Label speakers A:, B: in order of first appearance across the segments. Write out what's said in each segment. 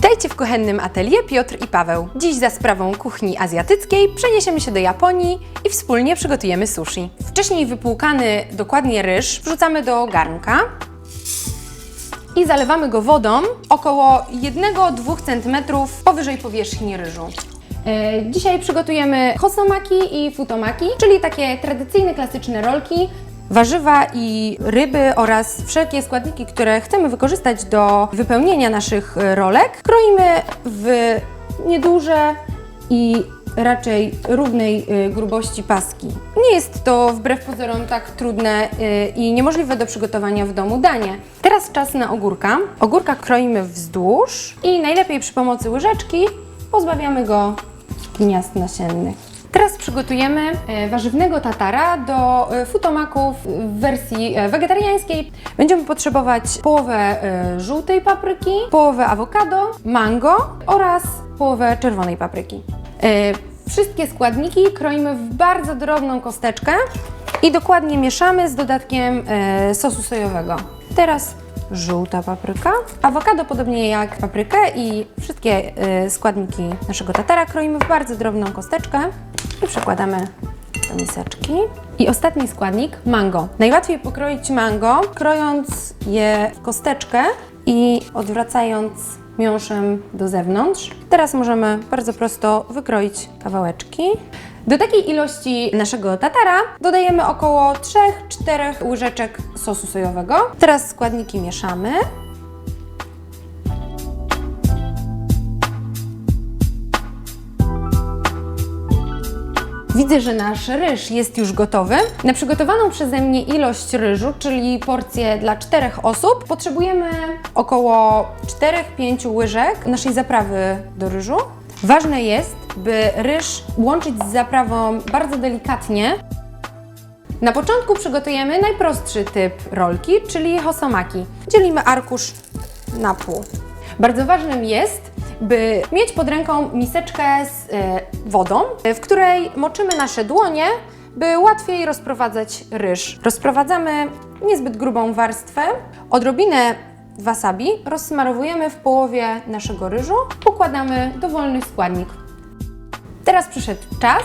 A: w kuchennym atelier Piotr i Paweł. Dziś za sprawą kuchni azjatyckiej przeniesiemy się do Japonii i wspólnie przygotujemy sushi. Wcześniej wypłukany dokładnie ryż wrzucamy do garnka i zalewamy go wodą około 1-2 cm powyżej powierzchni ryżu. E, Dzisiaj przygotujemy hosomaki i futomaki, czyli takie tradycyjne, klasyczne rolki, warzywa i ryby oraz wszelkie składniki, które chcemy wykorzystać do wypełnienia naszych e, rolek. Kroimy w nieduże i raczej równej y, grubości paski. Nie jest to wbrew pozorom tak trudne y, i niemożliwe do przygotowania w domu danie. Teraz czas na ogórka. Ogórka kroimy wzdłuż i najlepiej przy pomocy łyżeczki pozbawiamy go gniazd nasiennych. Teraz przygotujemy e, warzywnego tatara do e, futomaków w wersji e, wegetariańskiej. Będziemy potrzebować połowę żółtej papryki, połowę awokado, mango oraz połowę czerwonej papryki. Wszystkie składniki kroimy w bardzo drobną kosteczkę i dokładnie mieszamy z dodatkiem sosu sojowego. Teraz żółta papryka. Awokado podobnie jak paprykę i wszystkie składniki naszego tatara kroimy w bardzo drobną kosteczkę i przekładamy do miseczki. I ostatni składnik mango. Najłatwiej pokroić mango, krojąc je w kosteczkę i odwracając miąższem do zewnątrz. Teraz możemy bardzo prosto wykroić kawałeczki. Do takiej ilości naszego tatara dodajemy około 3-4 łyżeczek sosu sojowego. Teraz składniki mieszamy. Widzę, że nasz ryż jest już gotowy. Na przygotowaną przeze mnie ilość ryżu, czyli porcję dla czterech osób, potrzebujemy około 4-5 łyżek naszej zaprawy do ryżu. Ważne jest, by ryż łączyć z zaprawą bardzo delikatnie. Na początku przygotujemy najprostszy typ rolki, czyli hosomaki. Dzielimy arkusz na pół. Bardzo ważnym jest, by mieć pod ręką miseczkę z e, wodą, w której moczymy nasze dłonie, by łatwiej rozprowadzać ryż. Rozprowadzamy niezbyt grubą warstwę. Odrobinę wasabi rozsmarowujemy w połowie naszego ryżu, układamy dowolny składnik. Teraz przyszedł czas,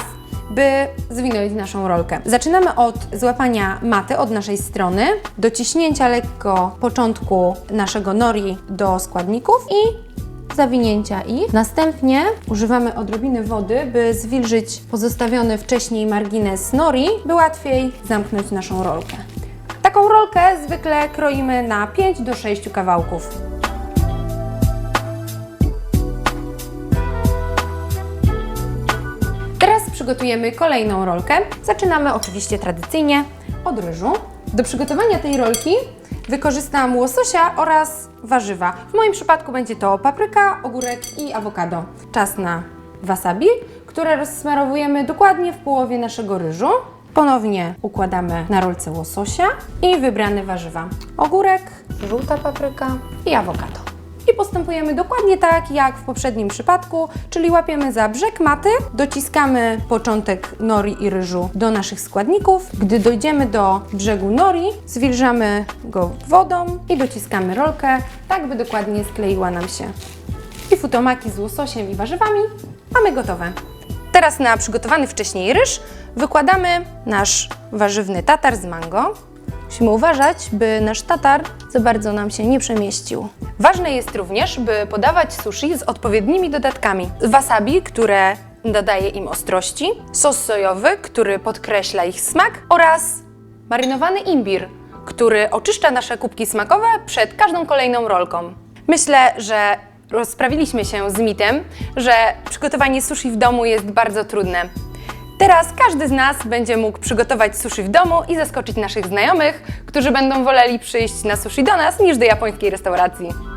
A: by zwinąć naszą rolkę. Zaczynamy od złapania maty od naszej strony, dociśnięcia lekko początku naszego nori do składników i zawinięcia ich. Następnie używamy odrobiny wody, by zwilżyć pozostawiony wcześniej margines nori, by łatwiej zamknąć naszą rolkę. Taką rolkę zwykle kroimy na 5 do 6 kawałków. Teraz przygotujemy kolejną rolkę. Zaczynamy oczywiście tradycyjnie od ryżu. Do przygotowania tej rolki wykorzystam łososia oraz warzywa. W moim przypadku będzie to papryka, ogórek i awokado. Czas na wasabi, które rozsmarowujemy dokładnie w połowie naszego ryżu. Ponownie układamy na rolce łososia i wybrane warzywa. Ogórek, żółta papryka i awokado. I postępujemy dokładnie tak jak w poprzednim przypadku, czyli łapiemy za brzeg maty, dociskamy początek nori i ryżu do naszych składników. Gdy dojdziemy do brzegu nori, zwilżamy go wodą i dociskamy rolkę, tak by dokładnie skleiła nam się. I futomaki z łososiem i warzywami mamy gotowe. Teraz na przygotowany wcześniej ryż wykładamy nasz warzywny tatar z mango. Musimy uważać, by nasz tatar za bardzo nam się nie przemieścił. Ważne jest również, by podawać sushi z odpowiednimi dodatkami. Wasabi, które dodaje im ostrości, sos sojowy, który podkreśla ich smak oraz marynowany imbir, który oczyszcza nasze kubki smakowe przed każdą kolejną rolką. Myślę, że rozprawiliśmy się z mitem, że przygotowanie sushi w domu jest bardzo trudne. Teraz każdy z nas będzie mógł przygotować sushi w domu i zaskoczyć naszych znajomych, którzy będą woleli przyjść na sushi do nas niż do japońskiej restauracji.